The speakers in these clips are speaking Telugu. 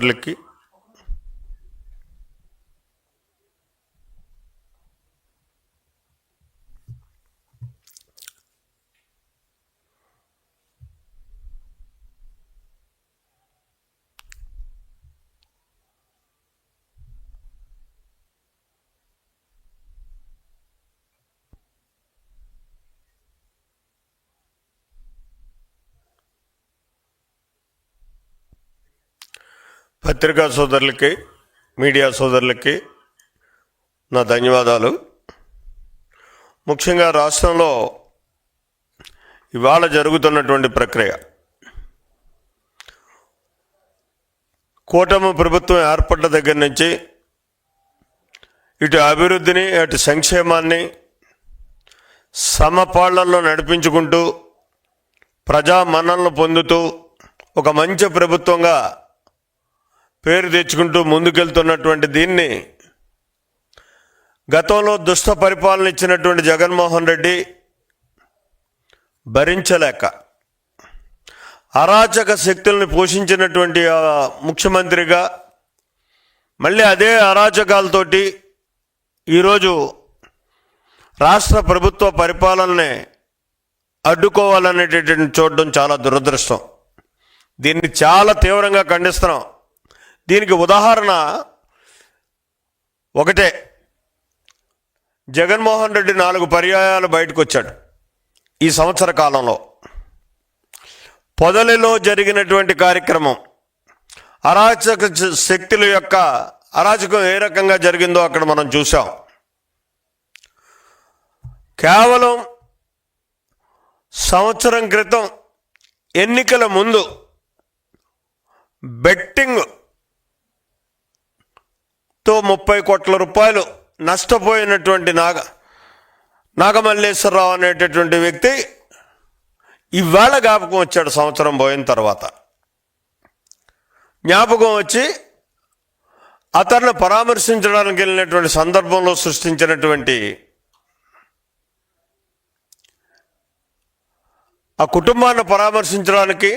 ലേക്ക് పత్రికా సోదరులకి మీడియా సోదరులకి నా ధన్యవాదాలు. ముఖ్యంగా రాష్ట్రంలో ఇవాళ జరుగుతున్నటువంటి ప్రక్రియ. కూటమి ప్రభుత్వం ఏర్పడ్డ దగ్గర నుంచి ఇటు అభివృద్ధిని అటు సంక్షేమాన్ని సమపాళ్ళలో నడిపించుకుంటూ ప్రజా మన్నలను పొందుతూ ఒక మంచి ప్రభుత్వంగా పేరు తెచ్చుకుంటూ ముందుకెళ్తున్నటువంటి దీన్ని గతంలో దుష్ట పరిపాలన ఇచ్చినటువంటి జగన్మోహన్ రెడ్డి భరించలేక అరాచక శక్తుల్ని పోషించినటువంటి ముఖ్యమంత్రిగా మళ్ళీ అదే అరాచకాలతోటి ఈరోజు రాష్ట్ర ప్రభుత్వ పరిపాలనని అడ్డుకోవాలనేటటువంటి చూడడం చాలా దురదృష్టం. దీన్ని చాలా తీవ్రంగా ఖండిస్తున్నాం. దీనికి ఉదాహరణ ఒకటే. జగన్మోహన్ రెడ్డి నాలుగు పర్యాయాలు బయటకు వచ్చాడు ఈ సంవత్సర కాలంలో. పొదలిలో జరిగినటువంటి కార్యక్రమం అరాచక శ- శక్తుల యొక్క అరాచకం ఏ రకంగా జరిగిందో అక్కడ మనం చూసాం కేవలం సంవత్సరం క్రితం ఎన్నికల ముందు బెట్టింగ్ తో ముప్పై కోట్ల రూపాయలు నష్టపోయినటువంటి నాగ నాగమల్లేశ్వరరావు అనేటటువంటి వ్యక్తి ఇవాళ జ్ఞాపకం వచ్చాడు సంవత్సరం పోయిన తర్వాత. జ్ఞాపకం వచ్చి అతన్ని పరామర్శించడానికి వెళ్ళినటువంటి సందర్భంలో సృష్టించినటువంటి ఆ కుటుంబాన్ని పరామర్శించడానికి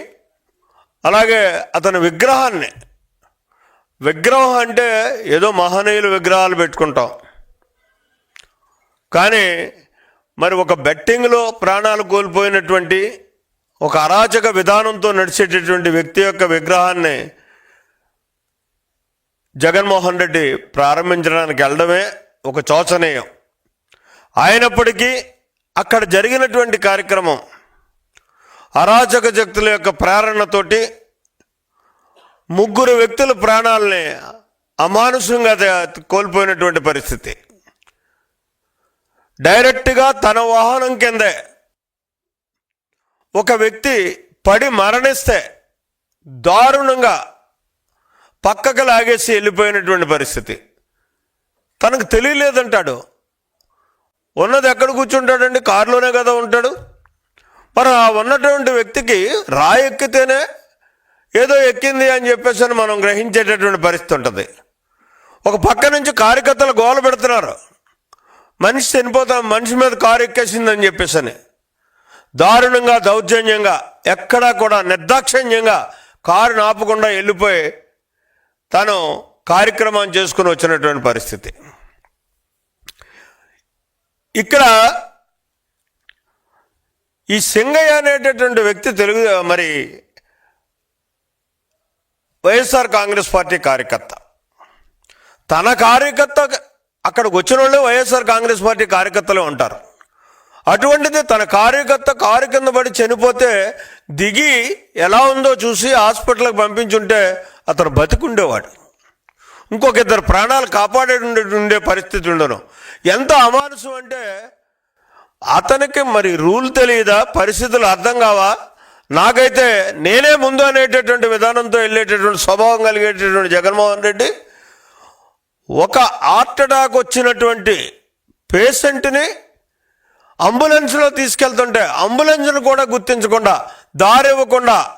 అలాగే అతని విగ్రహాన్ని విగ్రహం అంటే ఏదో మహనీయులు విగ్రహాలు పెట్టుకుంటాం. కానీ మరి ఒక బెట్టింగ్లో ప్రాణాలు కోల్పోయినటువంటి ఒక అరాచక విధానంతో నడిచేటటువంటి వ్యక్తి యొక్క విగ్రహాన్ని జగన్మోహన్ రెడ్డి ప్రారంభించడానికి వెళ్ళడమే ఒక శోచనీయం అయినప్పటికీ అక్కడ జరిగినటువంటి కార్యక్రమం అరాచక శక్తుల యొక్క ప్రేరణతోటి ముగ్గురు వ్యక్తుల ప్రాణాలని అమానుషంగా కోల్పోయినటువంటి పరిస్థితి. డైరెక్ట్గా తన వాహనం కిందే ఒక వ్యక్తి పడి మరణిస్తే దారుణంగా పక్కకు లాగేసి వెళ్ళిపోయినటువంటి పరిస్థితి. తనకు తెలియలేదంటాడు. ఉన్నది ఎక్కడ కూర్చుంటాడండి? కారులోనే కదా ఉంటాడు. మరి ఆ ఉన్నటువంటి వ్యక్తికి రాయి ఎక్కితేనే ఏదో ఎక్కింది అని చెప్పేసి అని మనం గ్రహించేటటువంటి పరిస్థితి ఉంటుంది. ఒక పక్క నుంచి కార్యకర్తలు గోల పెడుతున్నారు. మనిషి చనిపోతా మనిషి మీద కారు ఎక్కేసిందని చెప్పేసి అని. దారుణంగా దౌర్జన్యంగా ఎక్కడా కూడా నిర్దాక్షిణ్యంగా కారు ఆపకుండా వెళ్ళిపోయి తను కార్యక్రమం చేసుకుని వచ్చినటువంటి పరిస్థితి. ఇక్కడ ఈ సింగయ్య అనేటటువంటి వ్యక్తి తెలుగు మరి వైఎస్ఆర్ కాంగ్రెస్ పార్టీ కార్యకర్త. తన కార్యకర్త అక్కడికి వచ్చిన వాళ్ళు వైఎస్ఆర్ కాంగ్రెస్ పార్టీ కార్యకర్తలే ఉంటారు. అటువంటిది తన కార్యకర్త కారు కింద పడి చనిపోతే దిగి ఎలా ఉందో చూసి హాస్పిటల్కి పంపించుంటే అతను బతికుండేవాడు. ఇంకొక ఇద్దరు ప్రాణాలు కాపాడే ఉండే- పరిస్థితి ఉండను. ఎంత అమానుసం అంటే అతనికి మరి రూల్ తెలియదా పరిస్థితులు అర్థం కావా? నాకైతే నేనే ముందు అనేటటువంటి విధానంతో వెళ్ళేటటువంటి స్వభావం కలిగేటటువంటి జగన్మోహన్ రెడ్డి ఒక హార్ట్ అటాక్ వచ్చినటువంటి పేషెంట్ని అంబులెన్స్లో తీసుకెళ్తుంటే అంబులెన్స్ను కూడా గుర్తించకుండా దారివ్వకుండా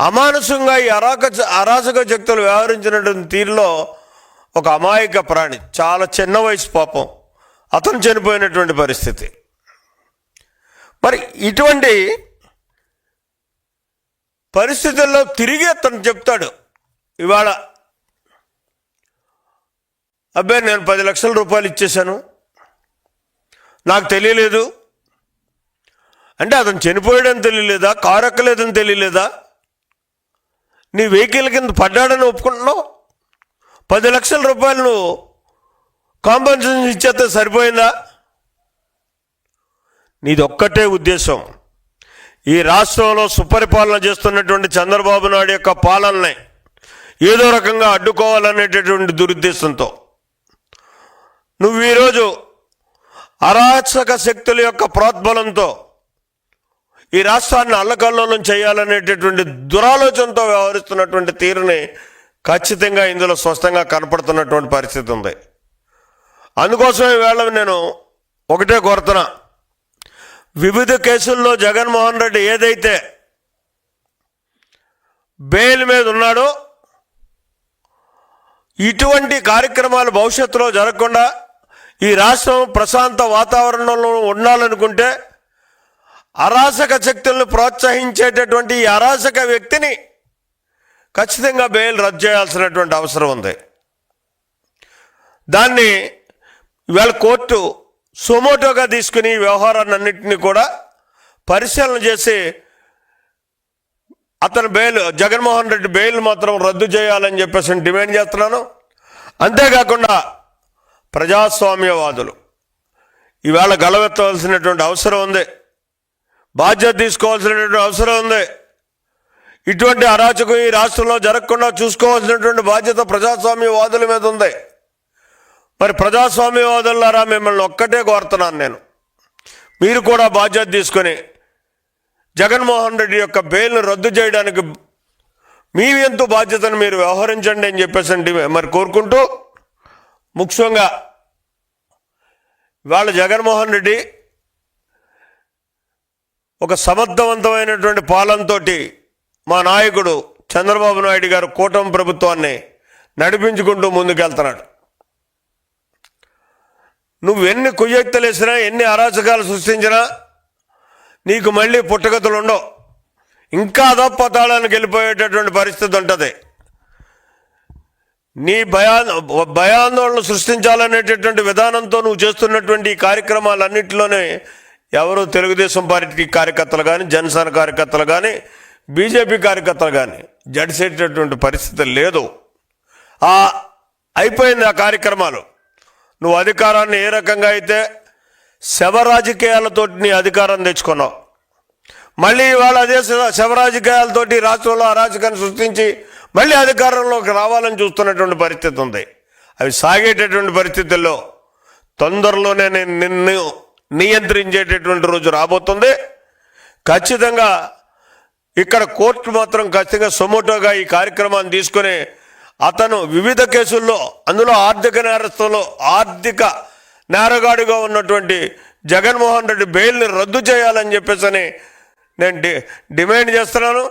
అమానుషంగా ఈ అరాక అరాచక శక్తులు వ్యవహరించినటువంటి తీరులో ఒక అమాయక ప్రాణి చాలా చిన్న వయసు పాపం. అతను చనిపోయినటువంటి పరిస్థితి. మరి ఇటువంటి పరిస్థితుల్లో తిరిగి అతను చెప్తాడు. ఇవాళ అబ్బాయి నేను పది లక్షల రూపాయలు ఇచ్చేశాను. నాకు తెలియలేదు. అంటే అతను చనిపోయాడని తెలియలేదా? కారు ఎక్కలేదని తెలియలేదా? నీ వెహికల్ కింద పడ్డాడని ఒప్పుకుంటున్నావు? పది లక్షల రూపాయలు నువ్వు కాంపెన్సేషన్ ఇచ్చేస్తే సరిపోయిందా? నీది ఒక్కటే ఉద్దేశం. ఈ రాష్ట్రంలో సుపరిపాలన చేస్తున్నటువంటి చంద్రబాబు నాయుడు యొక్క పాలనని ఏదో రకంగా అడ్డుకోవాలనేటటువంటి దురుద్దేశంతో. నువ్వు ఈరోజు అరాచక శక్తుల యొక్క ప్రోద్బలంతో ఈ రాష్ట్రాన్ని అల్లకల్లోలం చేయాలనేటటువంటి దురాలోచనతో వ్యవహరిస్తున్నటువంటి తీరుని ఖచ్చితంగా ఇందులో స్పష్టంగా కనపడుతున్నటువంటి పరిస్థితి ఉంది. అందుకోసం ఈవేళ నేను ఒకటే కోరుతున్నా. వివిధ కేసుల్లో జగన్మోహన్ రెడ్డి ఏదైతే బెయిల్ మీద ఉన్నాడో ఇటువంటి కార్యక్రమాలు భవిష్యత్తులో జరగకుండా ఈ రాష్ట్రం ప్రశాంత వాతావరణంలో ఉండాలనుకుంటే అరాచక శక్తులను ప్రోత్సహించేటటువంటి ఈ అరాచక వ్యక్తిని ఖచ్చితంగా బెయిల్ రద్దు చేయాల్సినటువంటి అవసరం ఉంది. దాన్ని ఇవాళ కోర్టు సొమోటోగా తీసుకుని వ్యవహారాన్ని వ్యవహారాన్నింటినీ కూడా పరిశీలన చేసి అతను బెయిల్ జగన్మోహన్ రెడ్డి బెయిల్ మాత్రం రద్దు చేయాలని చెప్పేసి నేను డిమాండ్ చేస్తున్నాను. అంతేకాకుండా ప్రజాస్వామ్యవాదులు ఈవేళ గలవెత్తవలసినటువంటి అవసరం ఉంది. బాధ్యత తీసుకోవాల్సినటువంటి అవసరం ఉంది. ఇటువంటి అరాచకం ఈ రాష్ట్రంలో జరగకుండా చూసుకోవాల్సినటువంటి బాధ్యత ప్రజాస్వామ్యవాదుల మీద ఉంది. మరి ప్రజాస్వామ్యవాదులారా మిమ్మల్ని ఒక్కటే కోరుతున్నాను నేను. మీరు కూడా బాధ్యత తీసుకొని జగన్మోహన్ రెడ్డి యొక్క బెయిల్ను రద్దు చేయడానికి మీ ఎంతో బాధ్యతను మీరు వ్యవహరించండి అని చెప్పేసి అంటే మరి కోరుకుంటూ ముఖ్యంగా ఇవాళ జగన్మోహన్ రెడ్డి ఒక సమర్థవంతమైనటువంటి పాలనతో మా నాయకుడు చంద్రబాబు నాయుడు గారు కూటమి ప్రభుత్వాన్ని నడిపించుకుంటూ ముందుకెళ్తున్నాడు. నువ్వు ఎన్ని కుయ్యక్తలేసినా ఎన్ని అరాచకాలు సృష్టించినా నీకు మళ్ళీ పుట్టగతులు ఉండవు ఇంకా అధపతాళానికి వెళ్ళిపోయేటటువంటి పరిస్థితి ఉంటుంది. నీ భయా భయాందోళన సృష్టించాలనేటటువంటి విధానంతో నువ్వు చేస్తున్నటువంటి ఈ కార్యక్రమాలన్నింటిలోనే ఎవరు తెలుగుదేశం పార్టీ కార్యకర్తలు కానీ జనసేన కార్యకర్తలు కానీ బీజేపీ కార్యకర్తలు కానీ జడిసేటటువంటి పరిస్థితి లేదు. ఆ అయిపోయింది ఆ కార్యక్రమాలు. నువ్వు అధికారాన్ని ఏ రకంగా అయితే శవ రాజకీయాలతో నీ అధికారం తెచ్చుకున్నావు మళ్ళీ ఇవాళ అదే శవ- రాజకీయాలతోటి రాష్ట్రంలో అరాచకాన్ని సృష్టించి మళ్ళీ అధికారంలోకి రావాలని చూస్తున్నటువంటి పరిస్థితి ఉంది. అవి సాగేటటువంటి పరిస్థితుల్లో తొందరలోనే నేను నిన్ను నియంత్రించేటటువంటి రోజు రాబోతుంది. ఖచ్చితంగా ఇక్కడ కోర్టు మాత్రం ఖచ్చితంగా సొమోటోగా ఈ కార్యక్రమాన్ని తీసుకొని అతను వివిధ కేసుల్లో అందులో ఆర్థిక నేరస్తుల్లో ఆర్థిక నేరగాడిగా ఉన్నటువంటి జగన్మోహన్ రెడ్డి బెయిల్ని రద్దు చేయాలని చెప్పేసి అని నేను డి డిమాండ్ చేస్తున్నాను.